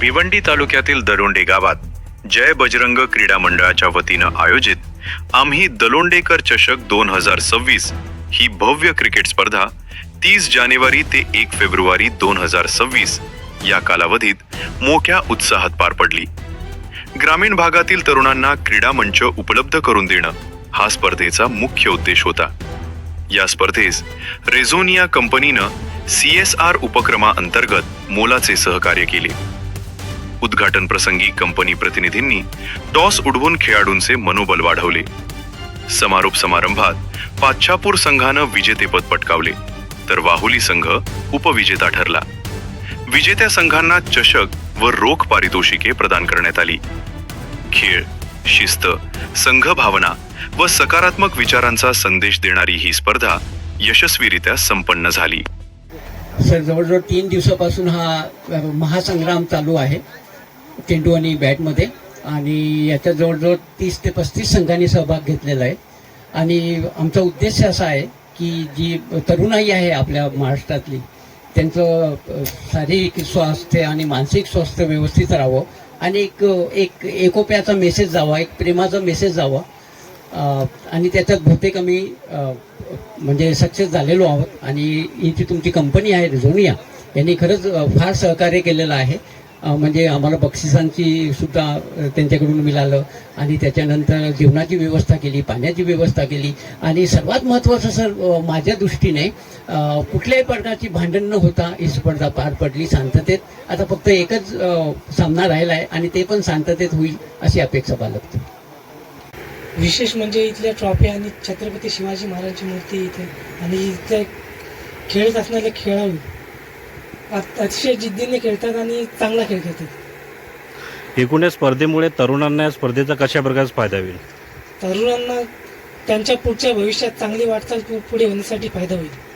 भिवंडी तालुक्यातील दलोंडे गावात जय बजरंग क्रीडा मंडळाच्या वतीनं आयोजित आम्ही दलोंडेकर चषक दोन हजार सव्वीस ही भव्य क्रिकेट स्पर्धा तीस जानेवारी ते एक फेब्रुवारी दोन हजार सव्वीस या कालावधीत मोठ्या उत्साहात पार पडली. ग्रामीण भागातील तरुणांना क्रीडा मंच उपलब्ध करून देणं हा स्पर्धेचा मुख्य उद्देश होता. या स्पर्धेस रेझोनिया कंपनीनं सी एस आर उपक्रमाअंतर्गत मोलाचे सहकार्य केले. उद्घाटन प्रसंगी कंपनी प्रतिनिधींनी टॉस उडवून खेळाडूंचे मनोबल वाढवले. समारोप समारंभात पाच्छापूर संघानं विजेतेपद पटकावले तर वाहुली संघ उपविजेता ठरला. विजेत्या संघांना चषक व रोख पारितोषिके प्रदान करण्यात आली. खेळ शिस्त संघ भावना व सकारात्मक विचारांचा संदेश देणारी ही स्पर्धा यशस्वीरित्या संपन्न झाली. सर जवळजवळ तीन दिवसापासून हा महासंग्राम चालू आहे. चेंडू आणि बॅटमध्ये. आणि याच्या जवळजवळ तीस ते पस्तीस संघांनी सहभाग घेतलेला आहे. आणि आमचा उद्देश असा आहे की जी तरुणाई आहे आपल्या महाराष्ट्रातली त्यांचं शारीरिक स्वास्थ्य आणि मानसिक स्वास्थ्य व्यवस्थित राहावं. आणि एक एक एकोप्याचा मेसेज जावा एक प्रेमाचा मेसेज जावा. आणि त्याच्यात बहुतेक आम्ही म्हणजे सक्सेस झालेलो आहोत. आणि ही जी तुमची कंपनी आहे झोनिया यांनी खरंच फार सहकार्य केलेलं आहे. म्हणजे आम्हाला बक्षिसांची सुद्धा त्यांच्याकडून मिळालं. आणि त्याच्यानंतर जेवणाची व्यवस्था केली पाण्याची व्यवस्था केली. आणि सर्वात महत्त्वाचं सर माझ्या दृष्टीने कुठल्याही प्रकारची भांडण न होता ही स्पर्धा पार पडली शांततेत. आता फक्त एकच सामना राहिला आहे आणि ते पण शांततेत होईल अशी अपेक्षा बाळगतो. विशेष म्हणजे इथल्या ट्रॉफी आणि छत्रपती शिवाजी महाराजांची मूर्ती इथे. आणि इथल्या खेळत असणारे खेळाडू अत- अतिशय जिद्दीने खेळतात आणि चांगला खेळ खेळतात. एकूण या स्पर्धेमुळे तरुणांना या स्पर्धेचा कशा प्रकारचा फायदा होईल? तरुणांना त्यांच्या पुढच्या भविष्यात चांगली वाटचाल पु- पुढे होण्यासाठी फायदा होईल.